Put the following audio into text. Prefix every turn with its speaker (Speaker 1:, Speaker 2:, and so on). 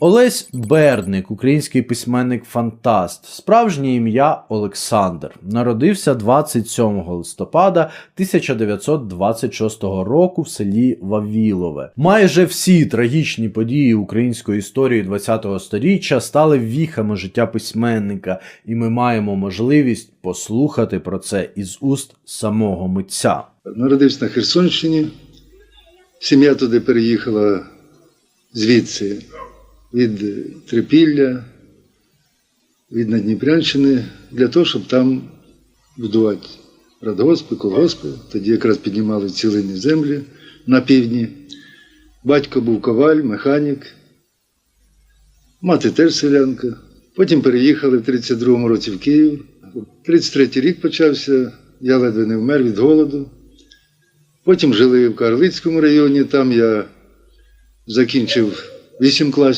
Speaker 1: Олесь Бердник, український письменник-фантаст, справжнє ім'я Олександр. Народився 27 листопада 1926 року в селі Вавілове. Майже всі трагічні події української історії ХХ століття стали віхами життя письменника, і ми маємо можливість послухати про це із уст самого митця.
Speaker 2: Народився на Херсонщині. Сім'я туди переїхала звідси від Трипілля, від Надніпрянщини, для того, щоб там будувати радгоспи, колгоспи. Тоді якраз піднімали цілинні землі на півдні. Батько був коваль, механік, мати теж селянка. Потім переїхали в 32-му році в Київ. 33-й рік почався, я ледве не вмер від голоду. Потім жили в Карлицькому районі, там я закінчив 8 класів.